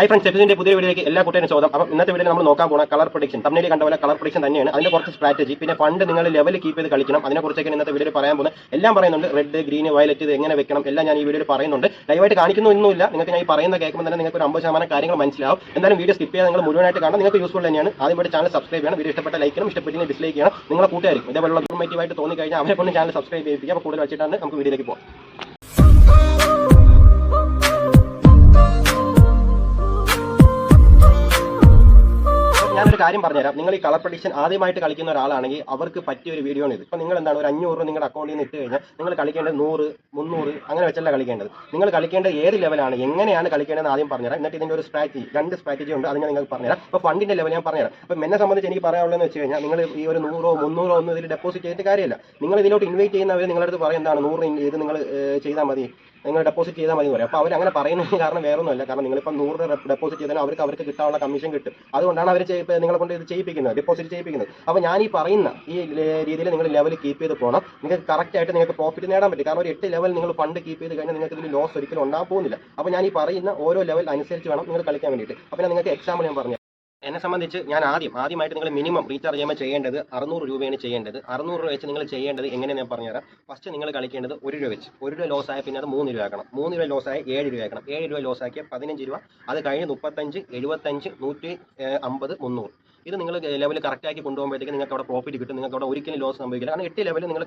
Hi friends സെഫിന്റെ പുതിയ വീഡിയോയിലേക്ക് എല്ലാ കുട്ടികളും സ്വാഗതം. അപ്പം ഇന്നത്തെ വീഡിയോ നമ്മൾ നോക്കാൻ പോകുന്ന കളർ പ്രൊഡിക്ഷൻ തമ്മിൽ കണ്ട പോലെ കളർ പ്രൊഡിക്ഷൻ തന്നെയാണ്. അതിന്റെ കുറച്ച് സ്ട്രാറ്റജി പിന്നെ ഫണ്ട് നിങ്ങൾ ലെവൽ കീപ്പ് ചെയ്ത് കളിക്കണം. അതിനെക്കുറിച്ചൊക്കെ ഇന്നത്തെ വീഡിയോയിൽ പറയാൻ പോകുന്നത്. എല്ലാം പറയുന്നുണ്ട്. റെഡ് ഗ്രീൻ വയലറ്റ് ഇത് എങ്ങനെ വെക്കണം? എല്ലാം ഞാൻ ഈ വീഡിയോയിൽ പറയുന്നുണ്ട്. ലൈവായിട്ട് കാണിക്കുന്നു കാണിക്കുന്നൊന്നുമില്ല നിങ്ങൾക്ക് ഞാൻ ഈ പറയുന്ന കേൾക്കുമ്പോൾ തന്നെ നിങ്ങൾക്ക് ഒരു അമ്പത് ശതമാനം കാര്യങ്ങൾ മനസ്സിലാവും. എന്തായാലും വീഡിയോ സ്കിപ്പ് ചെയ്യാൻ നിങ്ങൾ മുഴുവനായിട്ട് കാണാം നിങ്ങൾക്ക് യൂസ്ഫുൾ തന്നെയാണ്. ആദ്യം ഇവിടെ ചാനൽ സബ്സ്ക്രൈബ് ചെയ്യണം. വീഡിയോ ഇഷ്ടപ്പെട്ട ലൈക്കും ചെയ്യണം. ഡിസ്ലൈക്ക് ചെയ്യണം. നിങ്ങളെ കൂട്ടുകാരും ഇതേപോലുള്ള ഇൻഫോർമേറ്റീവായിട്ട് തോന്നി കഴിഞ്ഞാൽ അവരെ കൊണ്ട് ചാനൽ സബ്സ്ക്രൈബ് ചെയ്യിപ്പിക്കുക. അപ്പോൾ കൂടുതൽ വെച്ചിട്ടാണ് നമുക്ക് വീഡിയോയിലേക്ക് പോകാം ഞാനൊരു കാര്യം പറഞ്ഞുതരാം. നിങ്ങൾ ഈ കളർ പ്രഡിക്ഷൻ ആദ്യമായിട്ട് കളിക്കുന്ന ഒരാളാണെങ്കിൽ അവർക്ക് പറ്റിയ ഒരു വീഡിയോ ആണ് ഇത്. ഇപ്പൊ നിങ്ങൾ എന്താണ് ഒരു അഞ്ഞൂറ് രൂപ നിങ്ങളുടെ അക്കൗണ്ടിൽ നിന്ന് ഇട്ട് കഴിഞ്ഞാൽ നിങ്ങൾ കളിക്കേണ്ടത് നൂറ് മുന്നൂറ് അങ്ങനെ വെച്ചല്ല കളിക്കേണ്ടത്. നിങ്ങൾ കളിക്കേണ്ടത് ഏത് ലെവലാണ് എങ്ങനെയാണ് കളിക്കേണ്ടതെന്ന് ആദ്യം പറഞ്ഞുതരാം. എന്നിട്ട് ഇതിന്റെ ഒരു സ്ട്രാറ്റജി രണ്ട് സ്ട്രാറ്റജി ഉണ്ട്. അത് ഞാൻ നിങ്ങൾക്ക് പറഞ്ഞുതരാം. അപ്പോൾ ഫണ്ടിന്റെ ലെവൽ ഞാൻ പറഞ്ഞുതരാം. അപ്പോൾ എന്നെ സംബന്ധിച്ച് എനിക്ക് പറയാനുള്ളതെന്ന് വെച്ച് കഴിഞ്ഞാൽ നിങ്ങൾ ഈ ഒരു നൂറോ മുന്നൂറോ ഒന്നും ഇതിൽ ഡെപ്പോസിറ്റ് ചെയ്തിട്ട് കാര്യമില്ല. നിങ്ങൾ ഇതിലോട്ട് ഇൻവൈറ്റ് ചെയ്യുന്നവർ നിങ്ങളുടെ അടുത്ത് പറയും എന്താണ് നൂറ് ഇത് നിങ്ങൾ ചെയ്താൽ മതി. നിങ്ങൾ ഡെപ്പോസിറ്റ് ചെയ്താൽ മതി എന്ന് പറയും. അപ്പോൾ അവർ അങ്ങനെ പറയുന്നതിന് കാരണം വേറെ കാരണം നിങ്ങളിപ്പോൾ നൂറ് രൂപ ഡെപ്പോസിറ്റ് ചെയ്താൽ അവർക്ക് അവർക്ക് കിട്ടാനുള്ള കമ്മീഷൻ കിട്ടും. അതുകൊണ്ടാണ് അവർ നിങ്ങളെ കൊണ്ട് ഇത് ചെയ്യിപ്പിക്കുന്നത്. ഡെപ്പോസിറ്റ് ചെയ്യിപ്പിക്കുന്നത്. അപ്പോൾ ഞാൻ ഈ പറയുന്ന ഈ രീതിയിൽ നിങ്ങൾ ലെവൽ കീപ്പ് ചെയ്ത് പോകണം നിങ്ങൾക്ക് കറക്റ്റ് ആയിട്ട് നിങ്ങൾക്ക് പ്രോഫിറ്റ് നേടാൻ പറ്റും. കാരണം ഒരു എട്ട് ലെവൽ നിങ്ങൾ ഫണ്ട് കീപ്പ് ചെയ്ത് കഴിഞ്ഞാൽ നിങ്ങൾക്ക് ഇതിൽ ലോസ് ഒരിക്കലും ഉണ്ടാകാൻ പോകുന്നില്ല. അപ്പോൾ ഞാൻ ഈ പറയുന്ന ഓരോ ലെവൽ അനുസരിച്ച് വേണം നിങ്ങൾ കളിക്കാൻ വേണ്ടിയിട്ട്. അപ്പോൾ നിങ്ങൾക്ക് എക്സാമ്പിൾ ഞാൻ പറഞ്ഞു എന്നെ സംബന്ധിച്ച് ഞാൻ ആദ്യം ആദ്യമായിട്ട് നിങ്ങൾ മിനിമം റീചാർജ് ചെയ്യുമ്പോൾ ചെയ്യേണ്ടത് അറുന്നൂറ് രൂപയാണ് ചെയ്യേണ്ടത്. അറുന്നൂറ് രൂപ വെച്ച് നിങ്ങൾ ചെയ്യേണ്ടത് എങ്ങനെ ഞാൻ പറഞ്ഞുതരാം. ഫസ്റ്റ് നിങ്ങൾ കളിക്കേണ്ടത് ഒരു രൂപ വെച്ച്. ഒരു രൂപ ലോസ് ആയ പിന്നെ അത് മൂന്ന് രൂപ ആക്കണം. മൂന്ന് രൂപ ലോസ് ആയ ഏഴ് രൂപ ആക്കണം. ഏഴ് രൂപ ലോസ് ആക്കിയ പതിനഞ്ച് രൂപ. അത് കഴിഞ്ഞ് മുപ്പത്തഞ്ച് എഴുപത്തഞ്ച് നൂറ്റി അമ്പത് മുന്നൂറ്. ഇത് നിങ്ങൾ ലെവൽ കറക്റ്റ് ആക്കി കൊണ്ടുപോകുമ്പോഴത്തേക്ക് നിങ്ങൾക്ക് അവിടെ പ്രോഫിറ്റ് കിട്ടും. നിങ്ങൾക്ക് അവിടെ ഒരിക്കലും ലോസ് സംഭവിക്കില്ല. കാരണം എട്ട് ലെവലിൽ നിങ്ങൾ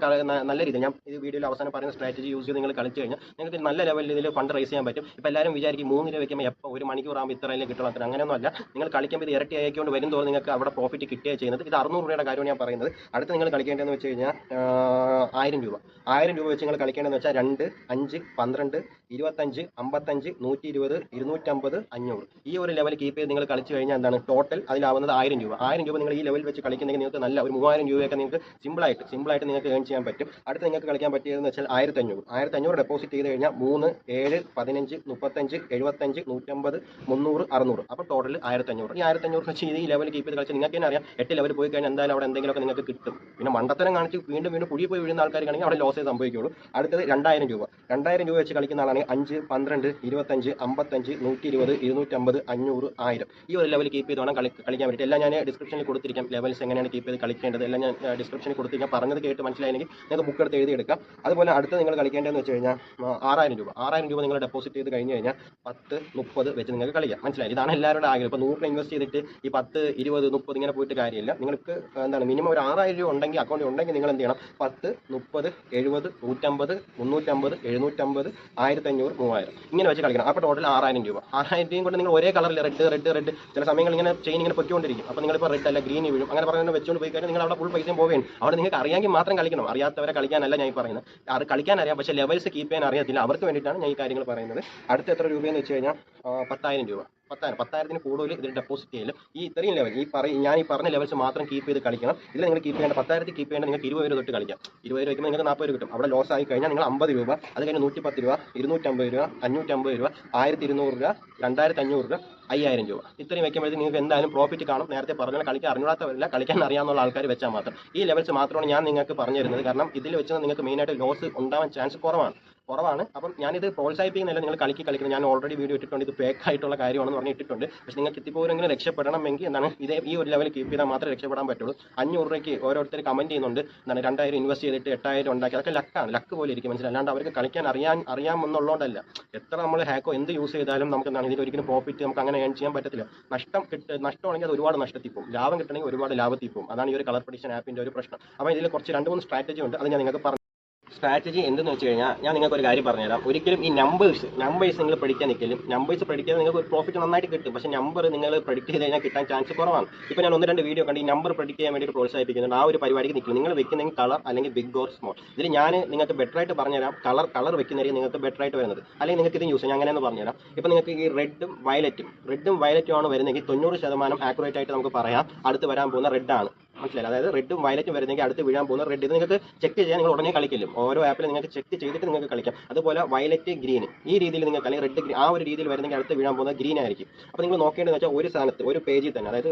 നല്ല രീതിയിൽ ഞാൻ ഈ വീഡിയോയിൽ അവസാനം പറയുന്ന സ്ട്രാറ്റജി യൂസ് ചെയ്ത് നിങ്ങൾ കളിച്ചു കഴിഞ്ഞാൽ നിങ്ങൾക്ക് നല്ല ലെവലിൽ ഇതിൽ ഫണ്ട് റേസ് ചെയ്യാൻ പറ്റും. ഇപ്പോൾ എല്ലാവരും വിചാരിക്കും മൂന്ന് രൂപ വയ്ക്കുമ്പോൾ എപ്പോൾ ഒരു മണിക്കൂർ ആകുമ്പോൾ ഇത്രയല്ലേ കിട്ടണം അത്ര അങ്ങനെയൊന്നും അല്ല. നിങ്ങൾ കളിക്കുമ്പോൾ ഇത് ഇരട്ടി ആയിക്കൊണ്ട് വരും തോറും നിങ്ങൾക്ക് അവിടെ പ്രോഫിറ്റ് കിട്ടുകയാണ് ചെയ്യുന്നത്. ഇത് അറുന്നൂറ് രൂപയുടെ കാര്യമാണ് ഞാൻ പറയുന്നത്. അടുത്ത് നിങ്ങൾ കളിക്കേണ്ടതെന്ന് വെച്ച് കഴിഞ്ഞാൽ ആയിരം രൂപ. ആയിരം രൂപ വെച്ച് നിങ്ങൾ കളിക്കേണ്ടതെന്ന് വെച്ചാൽ രണ്ട് അഞ്ച് പന്ത്രണ്ട് ഇരുപത്തഞ്ച് അമ്പത്തഞ്ച് നൂറ്റി ഇരുപത് ഇരുന്നൂറ്റമ്പത് അഞ്ഞൂറ്. ഈ ഒരു ലെവൽ കീപ്പ് ചെയ്ത് നിങ്ങൾ കളിച്ചു കഴിഞ്ഞാൽ എന്താണ്? ടോട്ടൽ അതിലാവുന്നത് ആയിരം രൂപ. ആയിരം രൂപ നിങ്ങൾ ഈ ലെവൽ വെച്ച് കളിക്കുന്നെങ്കിൽ നിങ്ങൾക്ക് നല്ല ഒരു മൂവായിരം രൂപയൊക്കെ നിങ്ങൾക്ക് സിമ്പിളായിട്ട് സിമ്പിളായിട്ട് നിങ്ങൾക്ക് ഏൺ ചെയ്യാൻ പറ്റും. അടുത്ത് നിങ്ങൾക്ക് കളിക്കാൻ പറ്റിയതെന്ന് വെച്ചാൽ ആയിരത്തി അഞ്ഞൂറ് ആയിരത്തി അഞ്ഞൂറ് ഡെപ്പോസിറ്റ് ചെയ്ത് കഴിഞ്ഞാൽ മൂന്ന് ഏഴ് പതിനഞ്ച് മുപ്പത്തഞ്ച് എഴുപത്തഞ്ച് നൂറ്റമ്പത് മുന്നൂറ് അറുന്നൂറ്. അപ്പോൾ ടോട്ടൽ ആയിരത്തി അഞ്ഞൂറ് ഈ ആയിരത്തി അഞ്ഞൂറ് വെച്ച് ഈ ലെവൽ കീപ്പ് ചെയ്ത് കളിച്ചാൽ നിങ്ങൾക്ക് തന്നെ അറിയാം എട്ട് ലെവൽ പോയി കഴിഞ്ഞാൽ എന്തായാലും അവിടെ എന്തെങ്കിലുമൊക്കെ നിങ്ങൾക്ക് കിട്ടും. പിന്നെ മണ്ടത്തരം കാണിച്ച് വീണ്ടും വീണ്ടും കുഴി പോയി വീഴുന്ന ആൾക്കാരാണെങ്കിൽ അവിടെ ലോസേ സംഭവിക്കുള്ളൂ അടുത്തത് രണ്ടായിരം രൂപ. രണ്ടായിരം രൂപ വെച്ച് കളിക്കുന്ന ആളാണെങ്കിൽ അഞ്ച് പന്ത്രണ്ട് ഇരുപത്തഞ്ച് അമ്പത്തഞ്ച് നൂറ്റി ഇരുപത് ഇരുന്നൂറ്റമ്പത് അഞ്ഞൂറ് ആയിരം. ഈ ഒരു ലെവൽ കീപ്പ് ചെയ്ത് വേണം കളി കളിക്കാൻ വേണ്ടിയിട്ട് എല്ലാം ഞാൻ ഡിസ്ക്രിപ്ഷനിൽ കൊടുത്തിരിക്കാം ലെവൽസ് എങ്ങനെയാണ് കീപ്പ് ചെയ്ത് കളിക്കേണ്ടത് എല്ലാം ഞാൻ ഡിസ്ക്രിപ്ഷനിൽ കൊടുത്തിരിക്കാം. പറഞ്ഞത് കേട്ട് മനസ്സിലായെങ്കിൽ നിങ്ങൾക്ക് ബുക്ക് എടുത്ത് എഴുതിയെടുക്കാം. അതുപോലെ അടുത്ത് നിങ്ങൾ കളിക്കേണ്ടതെന്ന് വെച്ച് കഴിഞ്ഞാൽ ആറായിരം രൂപ. ആറായിരം രൂപ നിങ്ങൾ ഡെപ്പോസിറ്റ് ചെയ്ത് കഴിഞ്ഞ് കഴിഞ്ഞാൽ പത്ത് മുപ്പത് വെച്ച് നിങ്ങൾക്ക് കളിക്കാം. മനസ്സിലായി? ഇതാണ് എല്ലാവരുടെ ആഗ്രഹം. ഇപ്പോൾ നൂറ് ഇൻവെസ്റ്റ് ചെയ്തിട്ട് ഈ പത്ത് ഇരുപത് മുപ്പത് ഇങ്ങനെ പോയിട്ട് കാര്യമില്ല. നിങ്ങൾക്ക് എന്താണ് മിനിമം ഒരു ആറായിരം രൂപ ഉണ്ടെങ്കിൽ അക്കൗണ്ട് ഉണ്ടെങ്കിൽ നിങ്ങൾ എന്ത് ചെയ്യണം? പത്ത് മുപ്പത് എഴുപത് നൂറ്റമ്പത് മുന്നൂറ്റമ്പത് എഴുന്നൂറ്റമ്പത് ആയിരത്തി അഞ്ഞൂറ് മൂവായിരം. ഇങ്ങനെ വെച്ച് കളിക്കണം. അപ്പോൾ ടോട്ടൽ ആറായിരം രൂപ. ആറായിരം രൂപയും കൊണ്ട് നിങ്ങൾ ഒരേ കളറിൽ റെഡ് റെഡ് റെഡ് ചില സമയങ്ങളിൽ ഇങ്ങനെ ചെയിൻ ഇങ്ങനെ പൊയ്ക്കൊണ്ടിരിക്കും. അപ്പോൾ നിങ്ങളിപ്പോൾ റെഡ് അല്ല ഗ്രീൻ വീഴും. അങ്ങനെ പറഞ്ഞു വെച്ചുകൊണ്ട് പോയി കഴിഞ്ഞാൽ നിങ്ങൾ അവിടെ ഫുൾ പൈസയും പോവുകയാണ് അവിടെ നിങ്ങൾക്ക് അറിയാമെങ്കിൽ മാത്രം കളിക്കണം. അറിയാത്തവരെ കളിക്കാനല്ല ഞാൻ പറയുന്നത്. അത് കളിക്കാൻ അറിയാം പക്ഷേ ലെവൽസ് കീപ്പ് ചെയ്യാൻ അറിയത്തില്ല. അവർക്ക് വേണ്ടിയിട്ടാണ് ഞാൻ ഈ കാര്യങ്ങൾ പറയുന്നത്. അടുത്ത എത്ര രൂപയെന്ന് വെച്ച് കഴിഞ്ഞാൽ പത്തായിരം രൂപ. പത്തായിരം പത്തായിരത്തിന് കൂടുതൽ ഇതിൽ ഡെപ്പോസിറ്റ് ചെയ്യലും. ഈ ഇത്രയും ലെവൽ ഈ പറയും ഞാൻ ഈ പറഞ്ഞ ലെവൽസ് മാത്രം കീപ്പ് ചെയ്ത് കളിക്കണം. ഇതിൽ നിങ്ങൾ കീപ്പ് ചെയ്യേണ്ട പത്തായിരത്തിൽ കീപ്പ് ചെയ്യേണ്ട നിങ്ങൾക്ക് ഇരുപത് രൂപ തൊട്ട് കളിക്കാം. ഇരുപത് രൂപയ്ക്ക് നിങ്ങൾക്ക് നാൽപ്പത് രൂപ കിട്ടും. അവിടെ ലോസ് ആയി കഴിഞ്ഞാൽ നിങ്ങൾ അമ്പത് രൂപ അത് കഴിഞ്ഞ് നൂറ്റി പത്ത് രൂപ ഇരുന്നൂറ്റമ്പത് രൂപ അഞ്ഞൂറ്റമ്പത് രൂപ ആയിരത്തി ഇരുന്നൂറ് രൂപ രണ്ടായിരത്തി അഞ്ഞൂറ് രൂപ അയ്യായിരം രൂപ. ഇത്രയും വെക്കുമ്പോഴത്തേക്ക് നിങ്ങൾക്ക് എന്തായാലും പ്രോഫിറ്റ് കാണും. നേരത്തെ പറഞ്ഞാൽ കളിക്കാൻ അറിഞ്ഞാത്തവരില്ല കളിക്കാൻ അറിയാവുന്ന ആൾക്കാർ വെച്ചാൽ മാത്രം. ഈ ലെവൽസ് മാത്രമാണ് ഞാൻ നിങ്ങൾക്ക് പറഞ്ഞു തരുന്നത് കാരണം ഇതിൽ വെച്ചാൽ നിങ്ങൾക്ക് മെയിനായിട്ട് ലോസ് ഉണ്ടാവാൻ ചാൻസ് കുറവാണ്. കുറവാണ്. അപ്പം ഞാനിത് പ്രോത്സാഹിപ്പിക്കുന്നില്ല. നിങ്ങൾ കളിക്ക് കളിക്കുന്നത് ഞാൻ ഓൾറെഡി വീഡിയോ ഇട്ടിട്ടുണ്ട്. ഇത് ഫേക്ക് ആയിട്ടുള്ള കാര്യമാണെന്ന് പറഞ്ഞ് ഇട്ടിട്ടുണ്ട് പക്ഷേ നിങ്ങൾക്ക് എത്തിപ്പോരെങ്കിലും രക്ഷപ്പെടണമെങ്കിൽ എന്താണ് ഇതേ ഈ ഒരു ലെവൽ കീപ്പ് ചെയ്താൽ മാത്രമേ രക്ഷപ്പെടാൻ പറ്റുള്ളൂ. അഞ്ഞൂറ് രൂപയ്ക്ക് ഓരോരുത്തർ കമന്റ് ചെയ്യുന്നുണ്ട്. എന്താണ് രണ്ടായിരം ഇൻവെസ്റ്റ് ചെയ്തിട്ട് എട്ടായിരം ഉണ്ടാക്കി. അതൊക്കെ ലക്കാണ് ലക്ക് പോലെ ഇരിക്കും. മനസ്സിലായി? അല്ലാണ്ട് അവർക്ക് കളിക്കാൻ അറിയാൻ അറിയാമെന്നുള്ളതുകൊണ്ടല്ല. എത്ര നമ്മൾ ഹാക്കോ എന്ത് യൂസ് ചെയ്താലും നമുക്ക് എന്താണ് ഇതിൽ ഒരിക്കലും പ്രോഫിറ്റ് നമുക്ക് അങ്ങനെ ഏൺ ചെയ്യാൻ പറ്റത്തില്ല. നഷ്ടം കിട്ട നഷ്ടമാണെങ്കിൽ അത് ഒരുപാട് നഷ്ടത്തിൽ പോകും. ലാഭം കിട്ടണമെങ്കിൽ ഒരുപാട് ലാഭത്തിൽ പോകും. അതാണ് ഈ ഒരു കളർ പ്രഡിഷൻ ആപ്പിന്റെ ഒരു പ്രശ്നം. അപ്പോൾ ഇതിൽ കുറച്ച് രണ്ട് മൂന്ന് സ്ട്രാറ്റജി ഉണ്ട്. അത് ഞാൻ നിങ്ങൾക്ക് പറഞ്ഞു സ്ട്രാറ്റജി എന്തെന്ന് വെച്ച് കഴിഞ്ഞാൽ ഞാൻ നിങ്ങൾക്ക് ഒരു കാര്യം പറഞ്ഞുതരാം. ഒരിക്കലും ഈ നമ്പേഴ്സ് നമ്പേഴ്സ് നിങ്ങൾ പഠിക്കാൻ നിൽക്കലും നമ്പേഴ്സ് പഠിക്കാൻ നിങ്ങൾക്ക് ഒരു പ്രോഫിറ്റ് നന്നായിട്ട് കിട്ടും. പക്ഷേ നമ്പർ നിങ്ങൾ പ്രഡിക്റ്റ് ചെയ്ത് കഴിഞ്ഞാൽ കിട്ടാൻ ചാൻസ് കുറവാണ്. ഇപ്പോൾ ഞാൻ ഒന്ന് രണ്ട് വീഡിയോ കണ്ട് ഈ നമ്പർ പ്രഡിക്റ്റ് ചെയ്യാൻ വേണ്ടി പ്രോത്സാഹിപ്പിക്കുന്നുണ്ട്. ആ ഒരു പരിപാടിക്ക് നിൽക്കും. നിങ്ങൾ വെക്കുന്നെങ്കിൽ കളർ അല്ലെങ്കിൽ ബിഗ് ഓർ സ്മോൾ ഇതിൽ ഞാൻ നിങ്ങൾക്ക് ബെറ്റർ ആയിട്ട് പറഞ്ഞുതരാം. കളർ കളർ വെക്കുന്നതായിരിക്കും നിങ്ങൾക്ക് ബെറ്റർ ആയിട്ട് വരുന്നത്. അല്ലെങ്കിൽ നിങ്ങൾക്ക് ഇത് യൂസ് ചെയ്യാം അങ്ങനെയെന്ന് പറഞ്ഞുതരാം. ഇപ്പോൾ നിങ്ങൾക്ക് ഈ റെഡും വയലറ്റും റെഡും വയലറ്റും ആണ് വരുന്നെങ്കിൽ തൊണ്ണൂറ് ശതമാനം ആക്യുറേറ്റ് ആയിട്ട് നമുക്ക് പറയാം. അടുത്ത് വരാൻ പോകുന്ന റെഡ് ആണ്. മനസ്സിലായി അതായത് റെഡും വയലറ്റും വരുന്നെങ്കിൽ അടുത്ത് വീഴാൻ പോകുന്ന റെഡ് ഇത് നിങ്ങൾക്ക് ചെക്ക് ചെയ്യാൻ നിങ്ങൾ ഉടനെ കളിക്കില്ലും ഓരോ ആപ്പിലും നിങ്ങൾക്ക് ചെക്ക് ചെയ്തിട്ട് നിങ്ങൾക്ക് കളിക്കാം. അതുപോലെ വയലറ്റ് ഗ്രീൻ. ഈ രീതിയിൽ നിങ്ങൾക്ക് അല്ലെങ്കിൽ റെഡ് ഗ്രീൻ ആ ഒരു രീതിയിൽ വരുന്നെങ്കിൽ അടുത്ത് വീഴാൻ പോകുന്ന ഗ്രീൻ ആയിരിക്കും. അപ്പോൾ നിങ്ങൾ നോക്കേണ്ടതെന്ന് വെച്ചാൽ ഒരു സ്ഥാനത്ത് ഒരു പേജിൽ തന്നെ അതായത്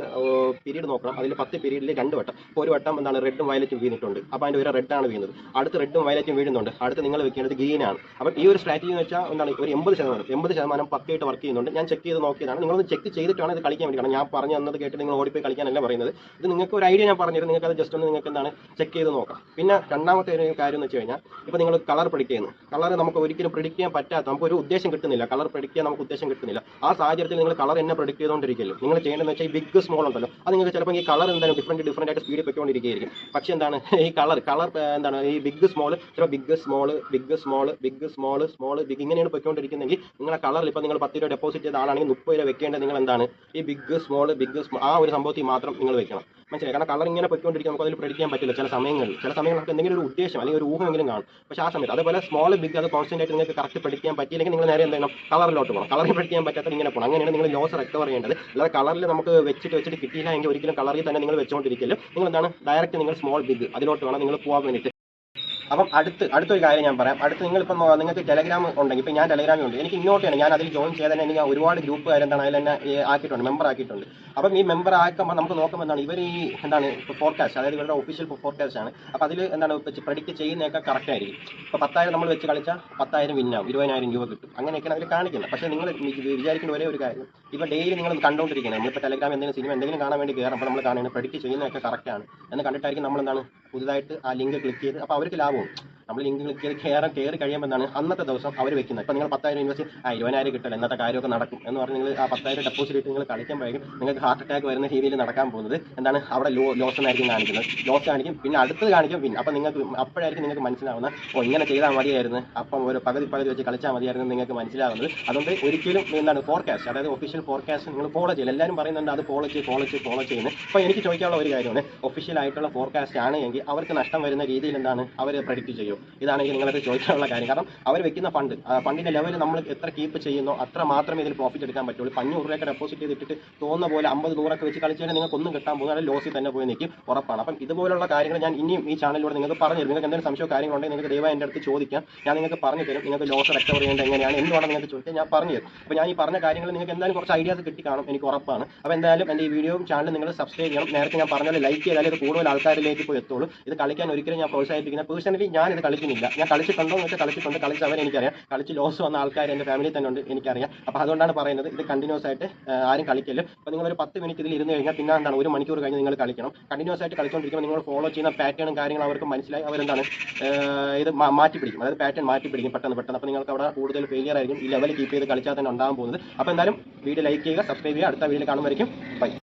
പീരീഡ് നോക്കണം. അതിൽ പത്ത് പീരീഡിൽ രണ്ട് വട്ടം. ഇപ്പോൾ ഒരു വട്ടം എന്താണ് റെഡും വയലറ്റും വീണിട്ടുണ്ട്. അപ്പോൾ അതിന്റെ ഒരു റെഡാണ് വീണത്. അടുത്ത് റെഡും വയലറ്റും വീഴുന്നുണ്ട്. അടുത്ത് നിങ്ങൾ വെക്കേണ്ടത് ഗ്രീൻ ആണ്. അപ്പോൾ ഈ ഒരു സ്ട്രാറ്റജി എന്ന് വെച്ചാൽ എന്താണ്? ഒരു എൺപത് ശതമാനം എൺപത് ശതമാനം പക്കയായിട്ട് വർക്ക് ചെയ്യുന്നുണ്ട്. ഞാൻ ചെക്ക് ചെയ്ത് നോക്കിയതാണ്. നിങ്ങളൊന്ന് ചെക്ക് ചെയ്തിട്ടാണ് ഇത് കളിക്കാൻ വേണ്ടി കാരണം ഞാൻ പറഞ്ഞു തന്നത് കേട്ട് നിങ്ങൾ ഓടിപ്പോയി കളിക്കാനല്ല പറയുന്നത്. ഇത് നിങ്ങൾക്ക് ഒരു ഐഡിയ ഞാൻ പറഞ്ഞിരുന്നു നിങ്ങൾക്ക് അത് ജസ്റ്റ് ഒന്ന് നിങ്ങൾക്ക് എന്താണ് ചെക്ക് ചെയ്ത് നോക്കാം. പിന്നെ രണ്ടാമത്തെ ഒരു കാര്യം എന്ന് വെച്ച് കഴിഞ്ഞാൽ ഇപ്പോൾ നിങ്ങൾ കളർ പ്രിഡിക്റ്റ് ചെയ്യുന്നു. കളർ നമുക്ക് ഒരിക്കലും പ്രിഡിക്റ്റ് ചെയ്യാൻ പറ്റാത്ത നമുക്ക് ഒരു ഉദ്ദേശം കിട്ടുന്നില്ല. കളർ പ്രിഡിക്റ്റ് നമുക്ക് ഉദ്ദേശം കിട്ടുന്നില്ല. ആ സാഹചര്യത്തിൽ നിങ്ങൾ കളർ എന്നെ പ്രിഡിക്റ്റ് ചെയ്തുകൊണ്ടിരിക്കല്ലോ നിങ്ങൾ ചെയ്യേണ്ടതെന്ന് വെച്ചാൽ ഈ ബിഗ് സ്മോൾ ഉണ്ടല്ലോ. അത് നിങ്ങൾക്ക് ചിലപ്പോൾ ഈ കളർ എന്താണ് ഡിഫറന്റ് ഡിഫറന്റ് ആയിട്ട് സ്പീഡ് പൊയ്ക്കൊണ്ടിരിക്കുകയായിരിക്കും പക്ഷേ എന്താണ് ഈ കളർ കളർ എന്താണ് ഈ ബിഗ് സ്മോൾ ചിലപ്പോൾ big small big small big small small big ഇങ്ങനെയാണ് പൊയ്ക്കൊണ്ടിരിക്കുന്നതെങ്കിൽ നിങ്ങളുടെ കളറിൽ ഇപ്പോൾ നിങ്ങൾ പത്ത് രൂപ ഡെപ്പോസിറ്റ് ചെയ്ത ആളാണെങ്കിൽ മുപ്പത് രൂപ വെക്കേണ്ടത് നിങ്ങൾ എന്താണ് ഈ ബിഗ് സ്മോൾ ബിഗ് ആ ഒരു സംഭവത്തിൽ മാത്രം നിങ്ങൾ വെക്കണം. മനസ്സിലായി? കാരണം കളർ ഇങ്ങനെ പൊയ്ക്കൊണ്ടിരിക്കും നമുക്ക് അതിൽ ചെയ്യാൻ പറ്റില്ല. ചില സമയങ്ങളിൽ ചില സമയങ്ങളിൽ നമുക്ക് എന്തെങ്കിലും ഒരു ഉദ്ദേശം അല്ലെങ്കിൽ ഒരു ഊഹമെങ്കിലും കാണും. പക്ഷേ ആ സമയത്ത് അതുപോലെ സ്മോൾ ബിഗ് അത് ആയിട്ട് നിങ്ങൾക്ക് കറക്റ്റ് ചെയ്യാൻ പറ്റിയില്ലെങ്കിൽ നിങ്ങൾ നേരെ എന്തെങ്കിലും കളറിലോട്ട് പോകണം. കളറിൽ ചെയ്യാൻ പറ്റാത്ത ഇങ്ങനെ പോകണം. അങ്ങനെയാണ് നിങ്ങൾ ലോസ് റിക്കവർ ചെയ്യേണ്ടത്. അല്ലാതെ കളറിൽ നമുക്ക് വെച്ചിട്ട് വെച്ചിട്ട് കിട്ടിയില്ല എങ്കിൽ ഒരിക്കലും കളറിൽ തന്നെ നിങ്ങൾ വെച്ചുകൊണ്ടിരിക്കലും നിങ്ങൾ എന്താണ് ഡയറക്റ്റ് നിങ്ങൾ സ്മോൾ ബിഗ് അതിലോട്ട് വേണം നിങ്ങൾ പോകാൻ വേണ്ടിയിട്ട്. അപ്പം അടുത്ത് അടുത്തൊരു കാര്യം ഞാൻ പറയാം. അടുത്ത് നിങ്ങളിപ്പം ഇപ്പം നിങ്ങൾക്ക് ടെലഗ്രാം ഉണ്ടെങ്കിൽ ഇപ്പം ഞാൻ ടെലഗ്രാമിൽ ഉണ്ട്. എനിക്ക് ഇങ്ങോട്ട് ഇങ്ങോട്ടാണ് ഞാൻ അതിൽ ജോയിൻ ചെയ്താൽ തന്നെ ഞാൻ ഒരുപാട് ഗ്രൂപ്പ് എന്താണ് അതിൽ തന്നെ ആക്കിയിട്ടുണ്ട് മെമ്പർ ആക്കിയിട്ടുണ്ട്. അപ്പം ഈ മെമ്പർ ആക്കുമ്പോൾ നമുക്ക് നോക്കുമ്പോൾ എന്താണ് ഇവർ ഈ എന്താണ് ഫോർകാസ്റ്റ് അതായത് ഇവരുടെ ഒഫീഷ്യൽ ഫോർകാസ്റ്റ് ആണ്. അപ്പം അതിൽ എന്താണ് പ്രഡിക്റ്റ് ചെയ്യുന്നതൊക്കെ കറക്റ്റ് ആയിരിക്കും. ഇപ്പോൾ പത്തായിരം നമ്മൾ വെച്ച് കളിച്ചാൽ പത്തായിരം വിന്നാവും ഇരുപതിനായിരം രൂപ കിട്ടും. അങ്ങനെയൊക്കെയാണ് അതിൽ കാണിക്കുന്നത്. പക്ഷേ നിങ്ങൾ വിചാരിക്കുന്ന ഒരേ ഒരു കാര്യം ഇപ്പോൾ ഡെയിലി നിങ്ങൾ കണ്ടുകൊണ്ടിരിക്കുന്നത് നമ്മളിപ്പോൾ ടെലഗ്രാം എന്തെങ്കിലും സിനിമ എന്തെങ്കിലും കാണാൻ വേണ്ടി കയറുമ്പോൾ നമ്മൾ കാണുന്നത് പ്രഡിക്റ്റ് ചെയ്യുന്നതൊക്കെ കറക്റ്റ് ആണ്. എന്ന് കണ്ടിട്ടായിരിക്കും നമ്മൾ എന്താണ് പുതുതായിട്ട് ആ ലിങ്ക് ക്ലിക്ക് ചെയ്ത് അപ്പോൾ അവർക്ക് ലാഭവും. നമ്മൾ ലിങ്ക് ക്ലിക്ക് ചെയ്ത് കയറാൻ കയറി കഴിയുമ്പോൾ എന്താണ് അന്നത്തെ ദിവസം അവർ വെക്കുന്നത്. ഇപ്പോൾ നിങ്ങൾ പത്തായിരം ഇൻവെസ്റ്റ് ആ ഇരുപതിനായിരം കിട്ടില്ല ഇന്നത്തെ കാര്യമൊക്കെ നടക്കും. എന്ന് പറഞ്ഞ് നിങ്ങൾ ആ പത്തായിരം ഡെപ്പോസിറ്റ് ഇട്ട് നിങ്ങൾ കളിക്കുമ്പോഴേക്കും നിങ്ങൾക്ക് ഹാർട്ട് അറ്റാക്ക് വരുന്ന രീതിയിൽ നടക്കാൻ പോകുന്നത് എന്താണ്? അവിടെ ലോ ലോസ് എന്നായിരിക്കും കാണിക്കുന്നത്. ലോസ് കാണിക്കും. പിന്നെ അടുത്തത് കാണിക്കും. പിന്നെ അപ്പോൾ നിങ്ങൾക്ക് അപ്പോഴായിരിക്കും നിങ്ങൾക്ക് മനസ്സിലാവുന്നത് ഓ ഇങ്ങനെ ചെയ്താൽ മതിയായിരുന്നു. അപ്പം ഒരു പകുതി പകുതി വെച്ച് കളിച്ചാൽ മതിയായിരുന്നു നിങ്ങൾക്ക് മനസ്സിലാവുന്നത്. അതുകൊണ്ട് ഒരിക്കലും എന്താണ് ഫോർകാസ്റ്റ് അതായത് ഒഫീഷ്യൽ ഫോർകാസ്റ്റ് നിങ്ങൾ ഫോളോ ചെയ്യില്ല. എല്ലാവരും പറയുന്നുണ്ട് അത് ഫോളോ ചെയ്ത് ഫോളോ ചെയ്ത് ഫോളോ ചെയ്യുന്നത് അപ്പോൾ എനിക്ക് ചോദിക്കാനുള്ള ഒരു കാര്യമാണ്. ഒഫീഷ്യൽ ആയിട്ടുള്ള ഫോർകാസ്റ്റ് ആണ് എങ്കിൽ അവർക്ക് നഷ്ടം വരുന്ന രീതിയിൽ എന്താണ്? അവർ പ്രഡിക്റ്റ് ചെയ്യും. ഇതാണെങ്കിൽ നിങ്ങൾക്ക് ചോദിക്കാനുള്ള കാര്യം. കാരണം അവർ വെക്കുന്ന ഫണ്ട് ഫണ്ടിന്റെ ലെവൽ നമ്മൾ എത്ര കീപ്പ് ചെയ്യുന്നോ അത്ര മാത്രമേ ഇതിൽ പ്രോഫിറ്റ് എടുക്കാൻ പറ്റുള്ളൂ. അഞ്ഞൂറ് രൂപയൊക്കെ ഡെപ്പോസിറ്റ് ചെയ്തിട്ട് തോന്നുന്ന പോലെ അമ്പത് നൂറൊക്കെ വെച്ച് കളിച്ചാൽ നിങ്ങൾക്ക് ഒന്നും കിട്ടാൻ പോകുന്ന ലോസിൽ തന്നെ പോയി നിൽക്കും. ഉറപ്പാണ്. അപ്പം ഇതുപോലുള്ള കാര്യങ്ങൾ ഞാൻ ഇനിയും ഈ ചാനലിലൂടെ നിങ്ങൾക്ക് പറഞ്ഞു തരും. നിങ്ങൾക്ക് എന്തെങ്കിലും സംശയമോ കാര്യങ്ങളുണ്ടെങ്കിൽ നിങ്ങൾക്ക് ദയവായി എന്റെ അടുത്ത് ചോദിക്കാം. ഞാൻ നിങ്ങൾക്ക് പറഞ്ഞു തരും. നിങ്ങൾക്ക് ലോസ് റെക്കവർ ചെയ്യേണ്ടത് എങ്ങനെയാണ്? എന്തുവാണ് നിങ്ങൾക്ക് ചോദിച്ചാൽ ഞാൻ പറഞ്ഞു തരും. അപ്പോൾ ഞാൻ ഈ പറഞ്ഞ കാര്യങ്ങൾ നിങ്ങൾക്ക് എന്തായാലും കുറച്ച് ഐഡിയാസ് കിട്ടി കാണും. എനിക്ക് ഉറപ്പാണ്. അപ്പോൾ എന്തായാലും എന്റെ ഈ വീഡിയോയും ചാനലും നിങ്ങൾ സബ്സ്ക്രൈബ് ചെയ്യണം. നേരത്തെ ഞാൻ പറഞ്ഞ ലൈക്ക് ചെയ്താലേ ഇത് കൂടുതൽ ആൾക്കാരിലേക്ക് പോയി എത്തുള്ളൂ. ഇത് കളിക്കാൻ ഒരിക്കലും ഞാൻ പ്രോത്സാഹിപ്പിക്കുന്ന പേഴ്സണലി ഞാൻ ഇത് കളിക്കുന്നില്ല. ഞാൻ കളിച്ചിട്ടുണ്ടോ എന്ന് വെച്ചാൽ കളിച്ചിട്ടുണ്ട്. കളിച്ചവൻ എനിക്കറിയാം. കളിച്ച് ലോസ് വന്ന ആൾക്കാർ എന്റെ ഫാമിലി തന്നെ ഉണ്ട് എനിക്കറിയാം. അപ്പോൾ അതുകൊണ്ടാണ് പറയുന്നത് ഇത് കണ്ടിന്യൂസ് ആയിട്ട് ആരും കളിക്കലും അപ്പോൾ നിങ്ങൾ ഒരു പത്ത് മിനിറ്റ് ഇതിൽ ഇരുന്ന് കഴിഞ്ഞാൽ പിന്നെ എന്താണ്? ഒരു മണിക്കൂർ കഴിഞ്ഞ് നിങ്ങൾ കളിക്കണം. കണ്ടിന്യൂസ് ആയിട്ട് കളിച്ചുകൊണ്ടിരിക്കുമ്പോൾ നിങ്ങൾ ഫോളോ ചെയ്യുന്ന പാറ്റേണും കാര്യങ്ങളും അവർക്ക് മനസ്സിലായി. അവരെന്താണ്? ഇത് മാറ്റി പിടിക്കും അതായത് പാറ്റേൺ മാറ്റി പിടിക്കും പെട്ടെന്ന് പെട്ടെന്ന്. അപ്പോൾ നിങ്ങൾക്ക് അവിടെ കൂടുതൽ ഫെയിലിയർ ആയിരിക്കും. ഈ ലെവൽ കീപ്പ് ചെയ്ത് കളിച്ചാൽ തന്നെ ഉണ്ടാകാൻ പോകുന്നത്. അപ്പോൾ എന്തായാലും വീഡിയോ ലൈക്ക് ചെയ്യുക സബ്സ്ക്രൈബ് ചെയ്യുക. അടുത്ത വീഡിയോ കാണുമായിരിക്കും ബൈ